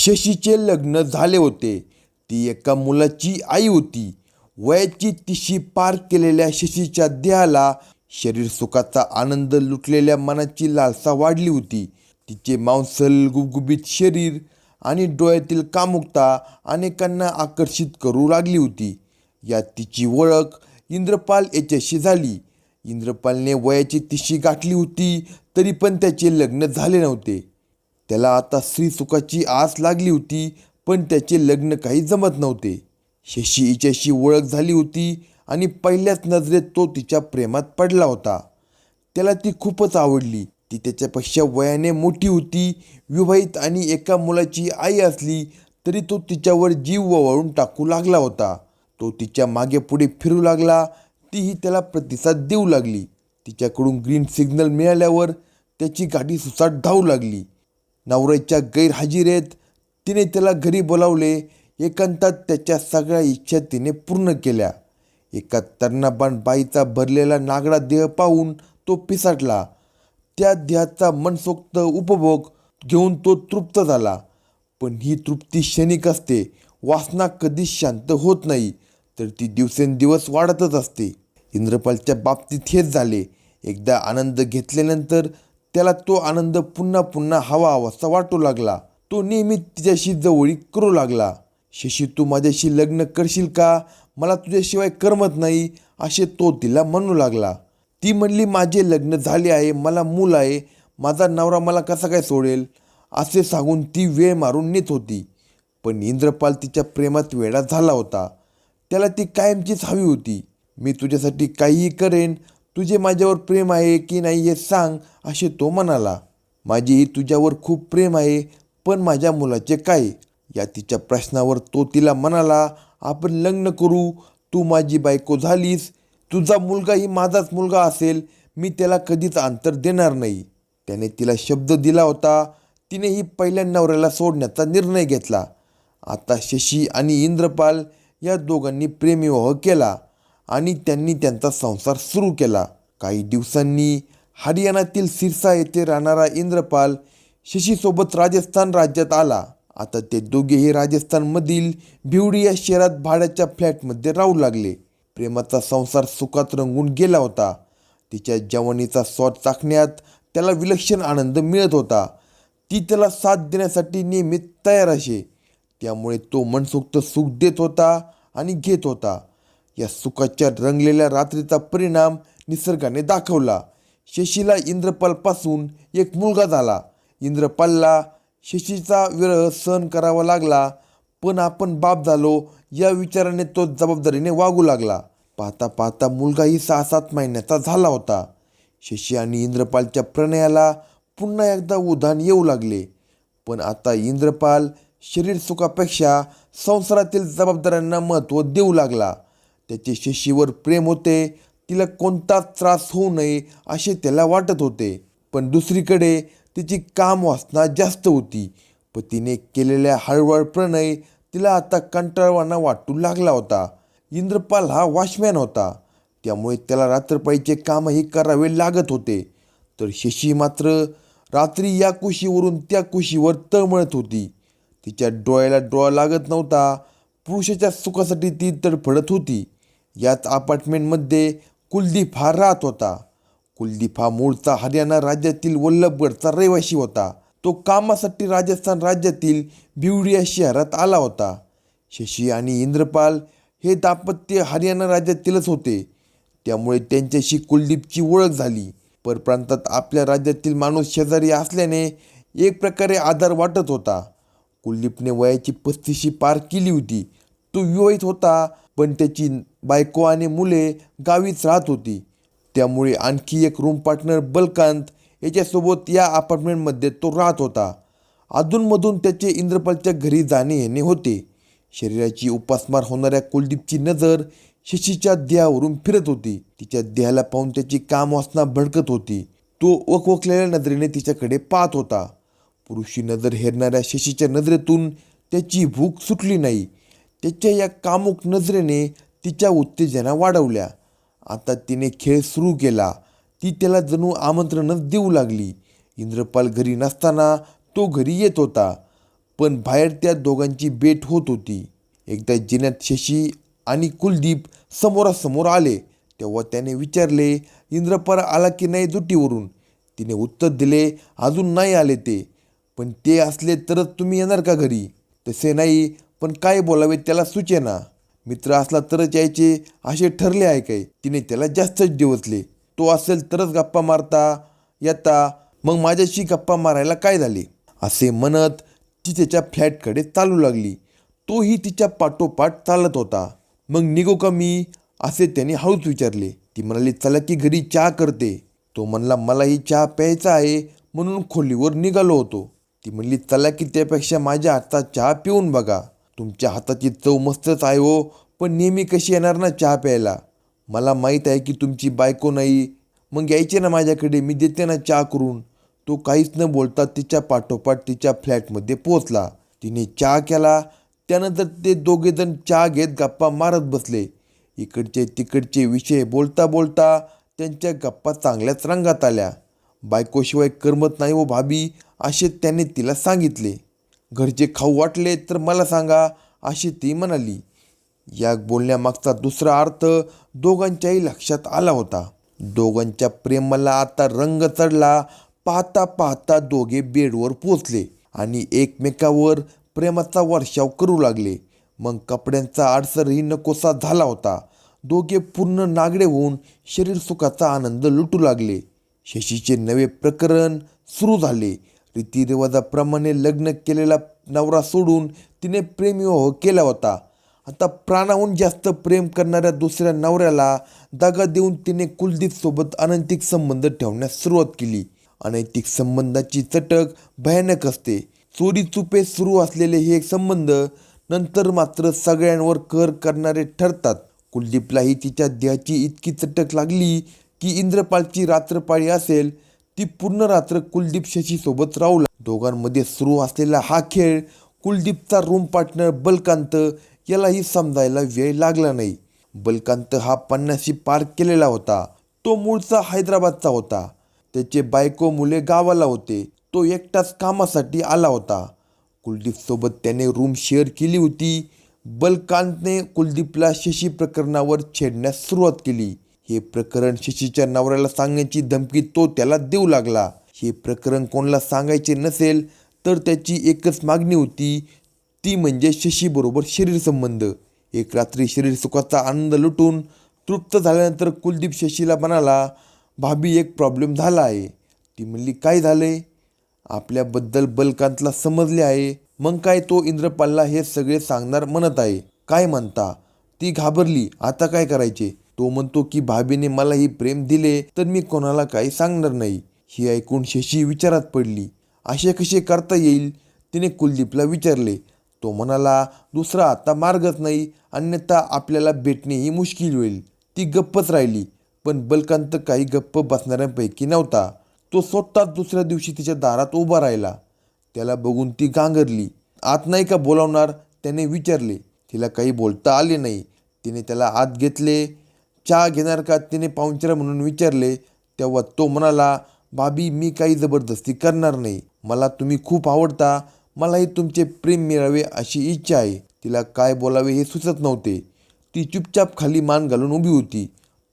शशीचे लग्न झाले होते. ती एका मुलाची आई होती. वयाची तिशी पार केलेल्या शशीच्या देहाला शरीर सुखाचा आनंद लुटलेल्या मनाची लालसा वाढली होती. तिचे मांसल गुबगुबीत शरीर आणि डोळ्यातील कामुकता अनेकांना आकर्षित करू लागली होती. यात तिची ओळख इंद्रपाल याच्याशी झाली. इंद्रपालने वयाची तिशी गाठली होती तरी पण त्याचे लग्न झाले नव्हते. त्याला आता स्त्रीसुखाची आस लागली होती पण त्याचे लग्न काही जमत नव्हते. शशी हिच्याशी ओळख झाली होती आणि पहिल्याच नजरेत तो तिच्या प्रेमात पडला होता. त्याला ती खूपच आवडली. ती त्याच्यापेक्षा वयाने मोठी होती विवाहित आणि एका मुलाची आई असली तरी तो तिच्यावर जीव ववाळून टाकू लागला होता. तो तिच्यामागे पुढे फिरू लागला तीही त्याला प्रतिसाद देऊ लागली. तिच्याकडून ग्रीन सिग्नल मिळाल्यावर त्याची गाडी सुसाट धावू लागली. नवऱ्याच्या गैरहजेरीत तिने त्याला घरी बोलावले. एकांतात त्याच्या सगळ्या इच्छा तिने पूर्ण केल्या. एका तरणाबाण बाईचा भरलेला नागडा देह पाहून तो पिसाटला. त्या देहाचा मनसोक्त उपभोग घेऊन तो तृप्त झाला. पण ही तृप्ती क्षणिक असते. वासना कधीच शांत होत नाही तर ती दिवसेंदिवस वाढतच असते. इंद्रपालच्या बाबतीत हेच झाले. एकदा आनंद घेतल्यानंतर त्याला तो आनंद पुन्हा पुन्हा हवा हवासा वाटू लागला. तो नेहमी तिच्याशी जवळी करू लागला. शशी तू माझ्याशी लग्न करशील का? मला तुझ्याशिवाय करमत नाही असे तो तिला म्हणू लागला. ती म्हणली माझे लग्न झाले आहे मला मूल आहे माझा नवरा मला कसा काय सोडेल? असे सांगून ती वेळ मारून नेत होती. पण इंद्रपाल तिच्या प्रेमात वेळा झाला होता. त्याला ती कायमचीच हवी होती. मी तुझ्यासाठी काहीही करेन तुझे माझ्यावर प्रेम आहे की नाही हे सांग असे तो म्हणाला. माझी तुझ्यावर खूप प्रेम आहे पण माझ्या मुलाचे काय? या तिच्या प्रश्नावर तो तिला म्हणाला आपण लग्न करू तू माझी बायको झालीस तुझा मुलगाही माझाच मुलगा असेल मी त्याला कधीच अंतर देणार नाही. त्याने तिला शब्द दिला होता तिनेही पहिल्या नवऱ्याला सोडण्याचा निर्णय घेतला. आता शशी आणि इंद्रपाल या दोघांनी प्रेमविवाह केला. आणि त्यांनी त्यांचा संसार सुरू केला. काही दिवसांनी हरियाणातील सिरसा येथे राहणारा इंद्रपाल शशीसोबत राजस्थान राज्यात आला. आता ते दोघेही राजस्थानमधील भिवडी या शहरात भाड्याच्या फ्लॅटमध्ये राहू लागले. प्रेमाचा संसार सुखात रंगून गेला होता. तिच्या जवानीचा स्वाद चाखण्यात त्याला विलक्षण आनंद मिळत होता. ती त्याला साथ देण्यासाठी नेहमी तयार असे. त्यामुळे तो मनसोक्त सुख देत होता आणि घेत होता. या सुखाच्या रंगलेल्या रात्रीचा परिणाम निसर्गाने दाखवला. शशीला इंद्रपालपासून एक मुलगा झाला. इंद्रपालला शशीचा विरह सहन करावा लागला पण आपण बाप झालो या विचाराने तो जबाबदारीने वागू लागला. पाहता पाहता मुलगाही सहा सात महिन्याचा झाला होता. शशी आणि इंद्रपालच्या प्रणयाला पुन्हा एकदा उधाण येऊ लागले. पण आता इंद्रपाल शरीर सुखापेक्षा संसारातील जबाबदाऱ्यांना महत्त्व देऊ लागला. त्याचे शशीवर प्रेम होते तिला कोणताच त्रास होऊ नये असे त्याला वाटत होते. पण दुसरीकडे तिची काम वासना जास्त होती. पतीने केलेल्या हळवळ प्रणय तिला आता कंटाळवाना वाटू लागला होता. इंद्रपाल हा वॉचमॅन होता. त्यामुळे त्याला रात्रपाळीचे कामही करावे लागत होते. तर शशी मात्र रात्री या कुशीवरून त्या कुशीवर तळमळत होती. तिच्या डोळ्याला डोळा लागत नव्हता. पुरुषाच्या सुखासाठी ती तडफडत होती. याच अपार्टमेंटमध्ये कुलदीप हा राहत होता. कुलदीप हा मूळचा हरियाणा राज्यातील वल्लभगडचा रहिवासी होता. तो कामासाठी राजस्थान राज्यातील बिवडिया शहरात आला होता. शशी आणि इंद्रपाल हे दाम्पत्य हरियाणा राज्यातीलच होते. त्यामुळे त्यांच्याशी कुलदीपची ओळख झाली. परप्रांतात आपल्या राज्यातील माणूस शेजारी असल्याने एक प्रकारे आधार वाटत होता. कुलदीपने वयाची पस्तीशी पार केली होती. तो विवाहित होता पण त्याची बायको आणि मुले गावीच राहत होती. त्यामुळे आणखी एक रूम पार्टनर बलकांत याच्यासोबत या अपार्टमेंटमध्ये तो राहत होता. अधूनमधून त्याचे इंद्रपालच्या घरी जाणे येणे होते. शरीराची उपासमार होणाऱ्या कुलदीपची नजर शशीच्या देहावरून फिरत होती. तिच्या देहाला पाहून त्याची काम वासना भडकत होती. तो वकवकलेल्या नजरेने तिच्याकडे पाहत होता. पुरुषी नजर हेरणाऱ्या शशीच्या नजरेतून त्याची भूक सुटली नाही. त्याच्या या कामुक नजरेने तिच्या उत्तेजना वाढवल्या. आता तिने खेळ सुरू केला. ती त्याला जणू आमंत्रणच देऊ लागली. इंद्रपाल घरी नसताना तो घरी येत होता पण बाहेर त्या दोघांची भेट होत होती. एकदा जिन्यात शशी आणि कुलदीप समोरासमोर आले तेव्हा त्याने विचारले इंद्रपाल आला की नाही दुटीवरून? तिने उत्तर दिले अजून नाही आले ते. पण ते असले तरच तुम्ही येणार का घरी? तसे नाही पण काय बोलावे त्याला सुचेना. मित्र असला तरच यायचे असे ठरले आहे काय तिने त्याला जास्तच डिवचले तो असेल तरच गप्पा मारता येता. मग माझ्याशी गप्पा मारायला काय झाले? असे म्हणत ती त्याच्या फ्लॅटकडे चालू लागली. तोही तिच्या पाठोपाठ चालत होता. मग निघो का मी? असे त्याने हळूच विचारले. ती म्हणाली चला की घरी चहा करते. तो म्हणला मलाही चहा प्यायचा आहे. म्हणून खोलीवर निघालो होतो. ती म्हणली चला की त्यापेक्षा माझ्या हातचा चहा पिऊन बघा. तुमच्या हाताची चव मस्तच आहे हो पण नेहमी कशी येणार ना चहा प्यायला? मला माहीत आहे की तुमची बायको नाही. मग यायचे ना माझ्याकडे मी देते ना चहा करून. तो काहीच न बोलता तिच्या पाठोपाठ तिच्या फ्लॅटमध्ये पोचला तिने चहा केला. त्यानंतर ते दोघेजण चहा घेत गप्पा मारत बसले. इकडचे तिकडचे विषय बोलता बोलता त्यांच्या गप्पा चांगल्याच रंगात आल्या. बायकोशिवाय करमत नाही हो भाभी असे त्याने तिला सांगितले. घरचे खाऊ वाटले तर मला सांगा अशी ती म्हणाली. या बोलण्यामागचा दुसरा अर्थ दोघांच्याही लक्षात आला होता. दोघांच्या प्रेमाला आता रंग चढला पाहता पाहता दोघे बेडवर पोचले आणि एकमेकावर प्रेमाचा वर्षाव करू लागले. मग कपड्यांचा आडसरही नकोसा झाला होता. दोघे पूर्ण नागडे होऊन शरीर सुखाचा आनंद लुटू लागले. शशीचे नवे प्रकरण सुरू झाले. रीतिरिवाजाप्रमाणे लग्न केलेला नवरा सोडून तिने प्रेमविवाह हो केला होता. आता प्राणाहून जास्त प्रेम करणाऱ्या दुसऱ्या नवऱ्याला दगा देऊन तिने कुलदीपसोबत अनैतिक संबंध ठेवण्यास सुरुवात केली. अनैतिक संबंधाची चटक भयानक असते. चोरी चुपे सुरू असलेले हे संबंध नंतर मात्र सगळ्यांवर कर करणारे ठरतात. कुलदीपलाही तिच्या देहाची इतकी चटक लागली की इंद्रपालची रात्रपाळी असेल ती पूर्ण रात्र कुलदीप शशीसोबत राहू दोघांमध्ये सुरू असलेला हा खेळ कुलदीपचा रूम पार्टनर बलकांत यालाही समजायला वेळ लागला नाही. बलकांत हा पन्नाशी पार केलेला होता. तो मूळचा हैदराबादचा होता. त्याचे बायको मुले गावाला होते. तो एकटाच कामासाठी आला होता. कुलदीपसोबत त्याने रूम शेअर केली होती. बलकांतने कुलदीपला शशी प्रकरणावर छेडण्यास सुरुवात केली. हे प्रकरण शशीच्या नवऱ्याला सांगण्याची धमकी तो त्याला देऊ लागला. हे प्रकरण कोणाला सांगायचे नसेल तर त्याची एकच मागणी होती. ती म्हणजे शशीबरोबर शरीर संबंध. एक रात्री शरीर सुखाचा आनंद लुटून तृप्त झाल्यानंतर कुलदीप शशीला म्हणाला भाभी एक प्रॉब्लेम झाला आहे. ती म्हणली काय झाले? आपल्याबद्दल बलकांतला समजले आहे. मग काय तो इंद्रपालला हे सगळे सांगणार म्हणत आहे. काय म्हणता? ती घाबरली. आता काय करायचे? तो म्हणतो की भाभीने मला ही प्रेम दिले तर मी कोणाला काही सांगणार नाही. ही ऐकून शशी विचारात पडली. असे कसे करता येईल? तिने कुलदीपला विचारले. तो म्हणाला दुसरा आता मार्गच नाही अन्यथा आपल्याला भेटणेही मुश्किल होईल. ती गप्पच राहिली पण बलकांत काही गप्प बसणाऱ्यांपैकी नव्हता. तो स्वतःच दुसऱ्या दिवशी तिच्या दारात उभा राहिला. त्याला बघून ती गांगरली आत नाही का बोलावणार? त्याने विचारले. तिला काही बोलता आले नाही. तिने त्याला आत घेतले. चहा घेणार का तिने पाहुणचार म्हणून विचारले तेव्हा तो म्हणाला भाभी मी काही जबरदस्ती करणार नाही. मला तुम्ही खूप आवडता. मलाही तुमचे प्रेम मिळावे अशी इच्छा आहे. तिला काय बोलावे हे सुचत नव्हते. ती चुपचाप खाली मान घालून उभी होती.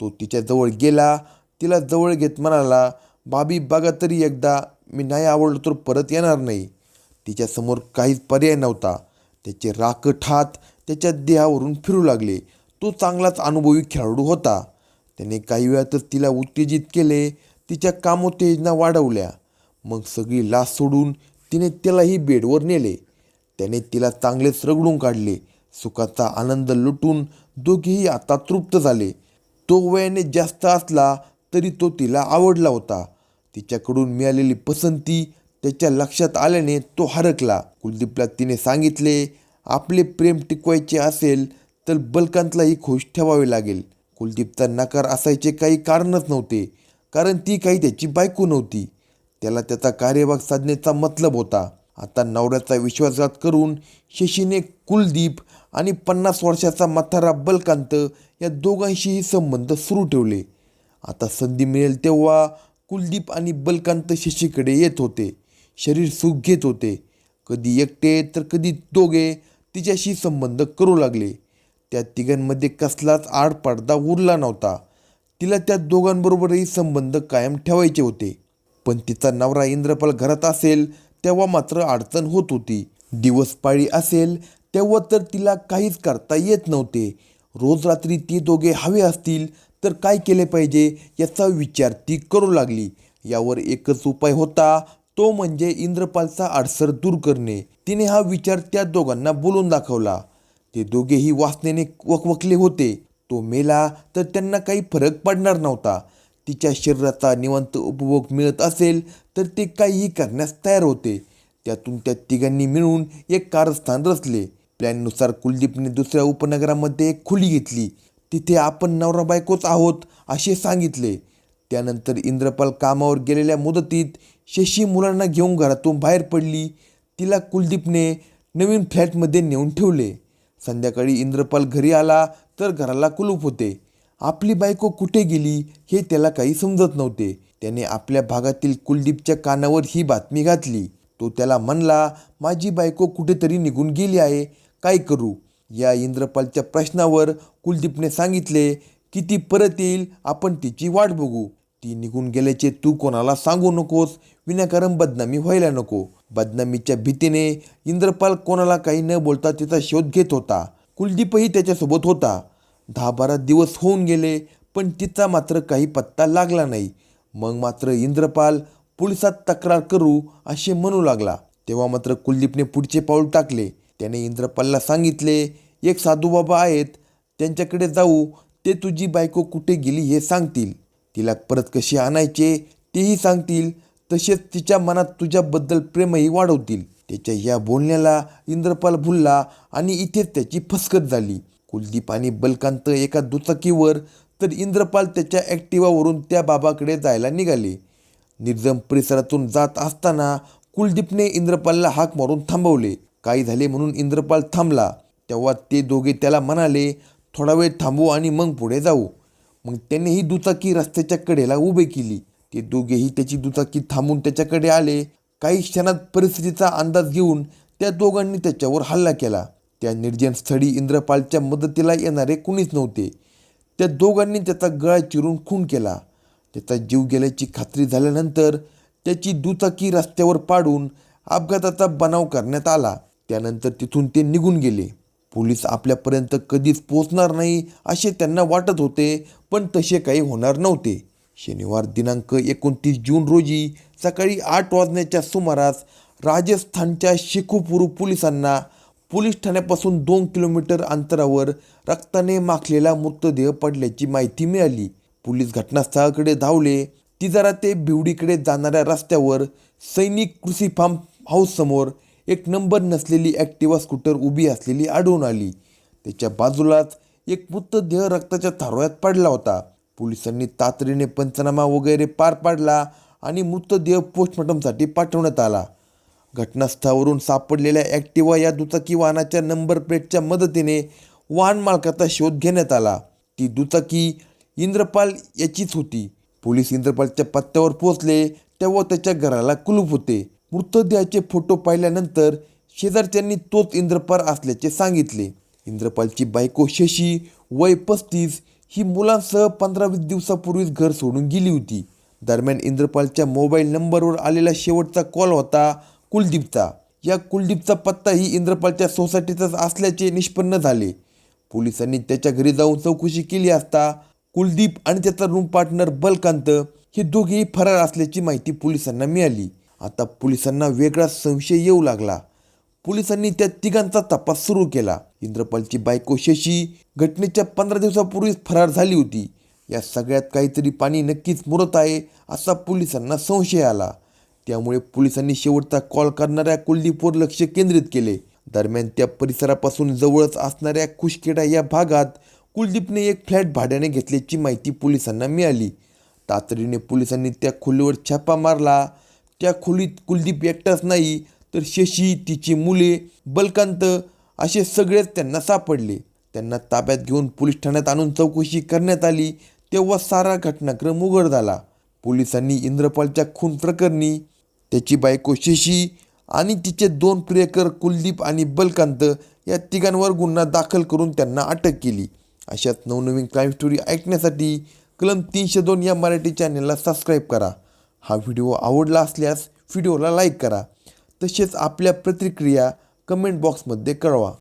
तो तिच्याजवळ गेला. तिला जवळ घेत म्हणाला बाबी बघा तरी एकदा. मी नाही आवडलो तर परत येणार नाही. तिच्यासमोर काहीच पर्याय नव्हता. त्याचे राकट हात त्याच्या देहावरून फिरू लागले. तो चांगलाच अनुभवी खेळाडू होता. त्याने काही वेळातच तिला उत्तेजित केले. तिच्या कामोत्तेजना वाढवल्या. मग सगळी लास सोडून तिने त्यालाही बेडवर नेले. त्याने तिला चांगलेच रगडून काढले. सुखाचा आनंद लुटून दोघेही आता तृप्त झाले. तो वयाने जास्त असला तरी तो तिला आवडला होता. तिच्याकडून मिळालेली पसंती त्याच्या लक्षात आल्याने तो हरकला. कुलदीपला तिने सांगितले आपले प्रेम टिकवायचे असेल तर बलकांतलाही खुश ठेवावे लागेल. कुलदीपचा नकार असायचे काही कारणच नव्हते कारण ती काही त्याची बायको नव्हती. त्याला त्याचा कार्यभाग साधण्याचा मतलब होता. आता नवऱ्याचा विश्वासघात करून शशीने कुलदीप आणि पन्नास वर्षाचा म्हातारा बलकांत या दोघांशीही संबंध सुरू ठेवले. आता संधी मिळेल तेव्हा कुलदीप आणि बलकांत शशीकडे येत होते. शरीर सुख घेत होते. कधी एकटे तर कधी दोघे तिच्याशी संबंध करू लागले. त्या तिघांमध्ये कसलाच आडपडदा उरला नव्हता. तिला त्या दोघांबरोबरही संबंध कायम ठेवायचे होते. पण तिचा नवरा इंद्रपाल घरात असेल तेव्हा मात्र अडचण होत होती. दिवस पाळी असेल तेव्हा तर तिला काहीच करता येत नव्हते. रोज रात्री ती दोघे हवे असतील तर काय केले पाहिजे याचा विचार ती करू लागली. यावर एकच उपाय होता तो म्हणजे इंद्रपालचा अडसर दूर करणे. तिने हा विचार त्या दोघांना बोलून दाखवला. ते दोघेही वासनेने वकवकले होते. तो मेला तर त्यांना काही फरक पडणार नव्हता. तिच्या शरीराचा निवंत उपभोग मिळत असेल तर ते काहीही करण्यास तयार होते. त्यातून त्या तिघांनी मिळून एक कारस्थान रचले. प्लॅननुसार कुलदीपने दुसऱ्या उपनगरामध्ये एक खोली घेतली. तिथे आपण नवरा बायकोच आहोत असे सांगितले. त्यानंतर इंद्रपाल कामावर गेलेल्या मुदतीत शशी मुलांना घेऊन घरातून बाहेर पडली. तिला कुलदीपने नवीन फ्लॅटमध्ये नेऊन ठेवले. संध्याकाळी इंद्रपाल घरी आला तर घराला कुलूप होते. आपली बायको कुठे गेली हे त्याला काही समजत नव्हते. त्याने आपल्या भागातील कुलदीपच्या कानावर ही बातमी घातली. तो त्याला म्हणला माझी बायको कुठेतरी निघून गेली आहे. काय करू? या इंद्रपालच्या प्रश्नावर कुलदीपने सांगितले की ती परत येईल आपण तिची वाट बघू. ती निघून गेल्याचे तू कोणाला सांगू नकोस. विनाकारण बदनामी व्हायला नको. बदनामीच्या भीतीने इंद्रपाल कोणाला काही न बोलता तिचा शोध घेत होता. कुलदीपही त्याच्यासोबत होता. दहा बारा दिवस होऊन गेले पण तिचा मात्र काही पत्ता लागला नाही. मग मात्र इंद्रपाल पोलिसात तक्रार करू असे म्हणू लागला. तेव्हा मात्र कुलदीपने पुढचे पाऊल टाकले. त्याने इंद्रपालला सांगितले एक साधूबाबा आहेत. त्यांच्याकडे जाऊ. ते तुझी बायको कुठे गेली हे सांगतील. तिला परत कशी आणायचे तेही सांगतील. तसेच तिच्या मनात तुझ्याबद्दल प्रेमही वाढवतील. त्याच्या या बोलण्याला इंद्रपाल भुलला आणि इथेच त्याची फसकत झाली. कुलदीप आणि बलकांत एका दुचाकीवर तर इंद्रपाल त्याच्या ॲक्टिवावरून त्या बाबाकडे जायला निघाले. निर्जम परिसरातून जात असताना कुलदीपने इंद्रपालला हाक मारून थांबवले. काही झाले म्हणून इंद्रपाल थांबला. तेव्हा ते दोघे त्याला म्हणाले थोडा वेळ थांबू आणि मग पुढे जाऊ. मग त्याने ही दुचाकी रस्त्याच्या कडेला उभी केली. ते दोघेही त्याची दुचाकी थांबून त्याच्याकडे आले. काही क्षणात परिस्थितीचा अंदाज घेऊन त्या दोघांनी त्याच्यावर हल्ला केला. त्या निर्जन स्थळी इंद्रपालच्या मदतीला येणारे कुणीच नव्हते. त्या दोघांनी त्याचा गळा चिरून खून केला. त्याचा जीव गेल्याची खात्री झाल्यानंतर त्याची दुचाकी रस्त्यावर पाडून अपघाताचा बनाव करण्यात आला. त्यानंतर तिथून ते निघून गेले. पोलीस आपल्यापर्यंत कधीच पोचणार नाही असे त्यांना वाटत होते पण तसे काही होणार नव्हते. शनिवार दिनांक एकोणतीस जून रोजी सकाळी आठ वाजण्याच्या सुमारास राजस्थानच्या शिखुपूर पोलिसांना पोलीस ठाण्यापासून दोन किलोमीटर अंतरावर रक्ताने माखलेला मृतदेह पडल्याची माहिती मिळाली. पोलीस घटनास्थळाकडे धावले. ती जरा ते भिवडीकडे जाणाऱ्या रस्त्यावर सैनिक कृषी फार्म हाऊससमोर एक नंबर नसलेली ॲक्टिवा स्कूटर उभी असलेली आढळून आली. त्याच्या बाजूलाच एक मृतदेह रक्ताच्या थारोळ्यात पडला होता. पोलिसांनी तातडीने पंचनामा वगैरे पार पाडला आणि मृतदेह पोस्टमॉर्टमसाठी पाठवण्यात आला. घटनास्थळावरून सापडलेल्या ॲक्टिवा या दुचाकी वाहनाच्या नंबर प्लेटच्या मदतीने वाहन मालकाचा शोध घेण्यात आला. ती दुचाकी इंद्रपाल याचीच होती. पोलीस इंद्रपालच्या पत्त्यावर पोहोचले तेव्हा त्याच्या घराला कुलूप होते. मृतदेहाचे फोटो पाहिल्यानंतर शेजारच्यांनी तोच इंद्रपाल असल्याचे सांगितले. इंद्रपालची बायको शशी वय पस्तीस ही मुलांसह पंधरा वीस दिवसापूर्वीच घर सोडून गेली होती. दरम्यान इंद्रपालच्या मोबाईल नंबरवर आलेला शेवटचा कॉल होता कुलदीपचा. या कुलदीपचा पत्ता ही इंद्रपालच्या सोसायटीचाच असल्याचे निष्पन्न झाले. पोलिसांनी त्याच्या घरी जाऊन चौकशी केली असता कुलदीप आणि त्याचा रूम पार्टनर बलकांत हे दोघेही फरार असल्याची माहिती पोलिसांना मिळाली. आता पोलिसांना वेगळा संशय येऊ लागला. पोलिसांनी त्या तिघांचा तपास सुरू केला. इंद्रपालची बायको शशी घटनेच्या पंधरा दिवसापूर्वीच फरार झाली होती. या सगळ्यात काहीतरी पाणी नक्कीच मुरत आहे असा पोलिसांना संशय आला. त्यामुळे पोलिसांनी शेवटचा कॉल करणाऱ्या कुलदीपवर लक्ष केंद्रित केले. दरम्यान त्या परिसरापासून जवळच असणाऱ्या खुशखेडा या भागात कुलदीपने एक फ्लॅट भाड्याने घेतल्याची माहिती पोलिसांना मिळाली. तातडीने पोलिसांनी त्या खोलीवर छापा मारला. त्या खोलीत कुलदीप एकटाच नाही तर शशी तिची मुले बलकांत असे सगळेच त्यांना सापडले. त्यांना ताब्यात घेऊन पोलीस ठाण्यात आणून चौकशी करण्यात आली तेव्हा सारा घटनाक्रम उघड झाला. पोलिसांनी इंद्रपालच्या खून प्रकरणी त्याची बायको शशी आणि तिचे दोन प्रियकर कुलदीप आणि बलकांत या तिघांवर गुन्हा दाखल करून त्यांना अटक केली. अशाच नवनवीन क्राईम स्टोरी ऐकण्यासाठी कलम तीनशे दोन या मराठी चॅनलला सबस्क्राईब करा. हा व्हिडिओ आवडला असल्यास व्हिडिओला लाईक करा. तसेच आपल्या प्रतिक्रिया कमेंट बॉक्समध्ये कळवा.